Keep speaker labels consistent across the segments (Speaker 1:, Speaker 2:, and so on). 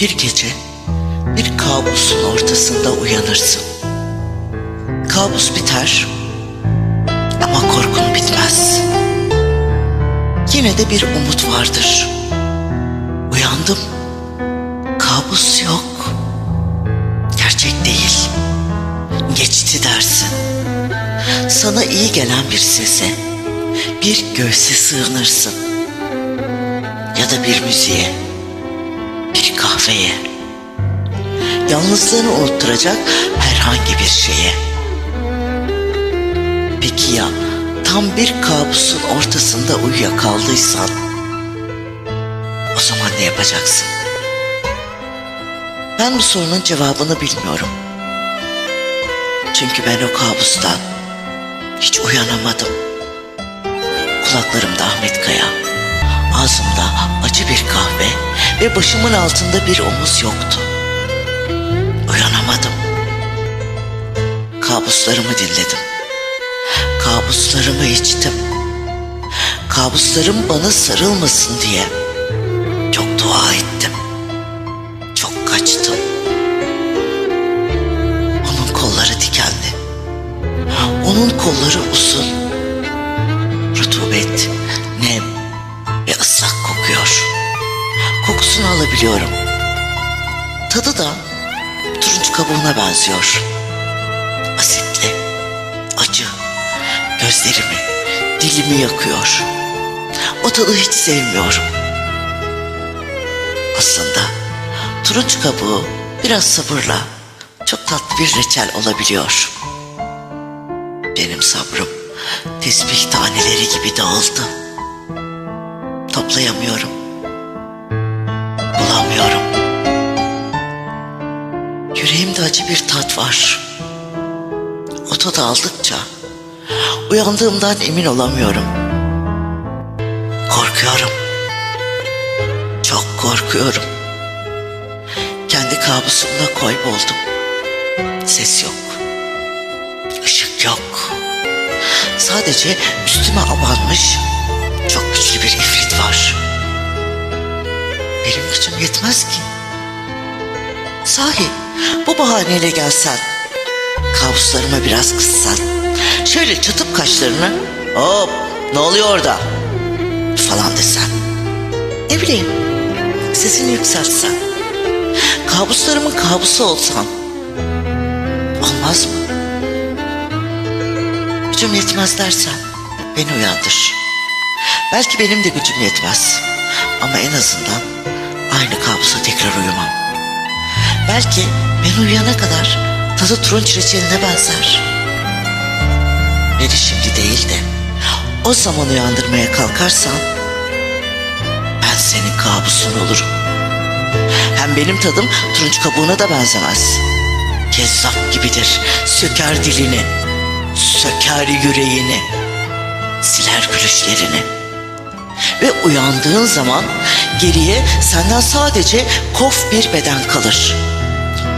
Speaker 1: Bir gece bir kabusun ortasında uyanırsın. Kabus biter ama korkun bitmez. Yine de bir umut vardır. Uyandım. Kabus yok. Gerçek değil. Geçti dersin. Sana iyi gelen bir sese, bir göğse sığınırsın. Ya da bir müziğe, bir kahveye. Yalnızlığını unutturacak herhangi bir şeye. Peki ya tam bir kabusun ortasında uyuyakaldıysan o zaman ne yapacaksın? Ben bu sorunun cevabını bilmiyorum. Çünkü ben o kabustan hiç uyanamadım. Kulaklarımda Ahmet Kaya, ağzımda bir kahve ve başımın altında bir omuz yoktu. Uyanamadım. Kabuslarımı dinledim. Kabuslarımı içtim. Kabuslarım bana sarılmasın diye çok dua ettim. Çok kaçtım. Onun kolları dikenli. Onun kolları uzun. Kokusunu alabiliyorum. Tadı da turuncu kabuğuna benziyor. Asitli, acı, gözlerimi, dilimi yakıyor. O tadı hiç sevmiyorum. Aslında turuncu kabuğu biraz sabırla çok tatlı bir reçel olabiliyor. Benim sabrım tesbih taneleri gibi dağıldı. Toplayamıyorum. Acı bir tat var. O tadı aldıkça uyandığımdan emin olamıyorum. Korkuyorum. Çok korkuyorum. Kendi kabusumda kayboldum. Ses yok. Işık yok. Sadece üstüme abanmış çok güçlü bir ifrit var. Benim gücüm yetmez ki. Sahi bu bahaneyle gelsen, kabuslarıma biraz kızsan, şöyle çatıp kaşlarını, hop ne oluyor orada falan desen. Ne bileyim sesini yükseltsen, kabuslarımın kabusu olsan, olmaz mı? Gücüm yetmez dersen beni uyandır. Belki benim de gücüm yetmez. Ama en azından aynı kabusa tekrar uyumam. Belki ben uyuyana kadar tadı turunç reçeline benzer. Beni şimdi değil de o zaman uyandırmaya kalkarsan ben senin kabusun olurum. Hem benim tadım turunç kabuğuna da benzemez. Kezzap gibidir. Söker dilini. Söker yüreğini. Siler gülüşlerini. Ve uyandığın zaman geriye senden sadece kof bir beden kalır.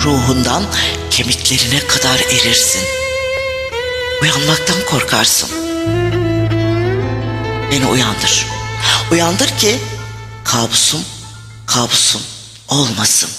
Speaker 1: Ruhundan kemiklerine kadar erirsin. Uyanmaktan korkarsın. Beni uyandır. Uyandır ki kabusum kabusum olmasın.